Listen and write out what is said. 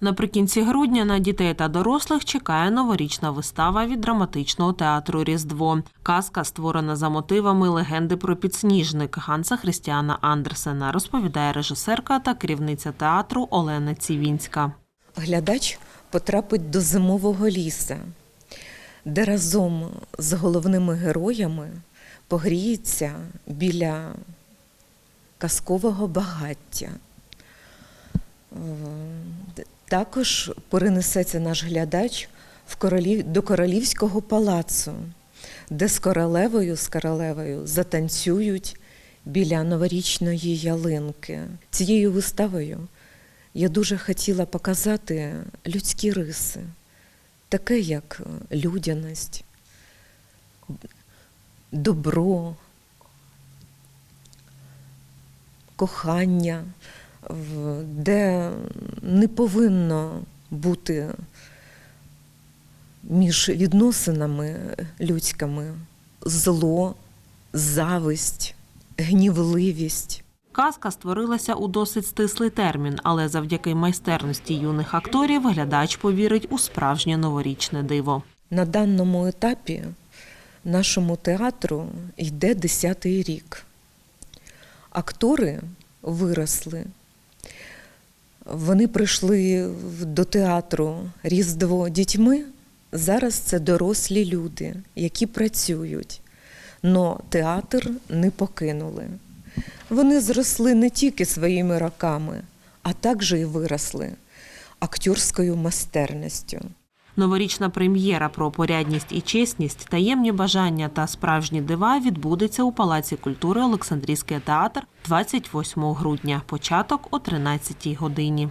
Наприкінці грудня на дітей та дорослих чекає новорічна вистава від драматичного театру Різдво. Казка створена за мотивами легенди про підсніжник Ганса Христіана Андерсена, розповідає режисерка та керівниця театру Олена Цівінська. глядач потрапить до зимового ліса, де разом з головними героями погріється біля казкового багаття. Також перенесеться наш глядач в королів... до королівського палацу, де з королевою, з королевою затанцюють біля новорічної ялинки. Цією виставою я дуже хотіла показати людські риси, таке як людяність, добро, кохання, де не повинно бути між відносинами людськими зло, зависть, гнівливість. Казка створилася у досить стислий термін, але завдяки майстерності юних акторів глядач повірить у справжнє новорічне диво. На даному етапі нашому театру йде 10-й рік. Актори виросли. Вони прийшли до театру Різдво дітьми. Зараз це дорослі люди, які працюють. Но театр не покинули. Вони зросли не тільки своїми роками, а також і виросли акторською майстерністю. Новорічна прем'єра про порядність і чесність, таємні бажання та справжні дива відбудеться у Палаці культури Олександрійський театр 28 грудня. Початок о 13 годині.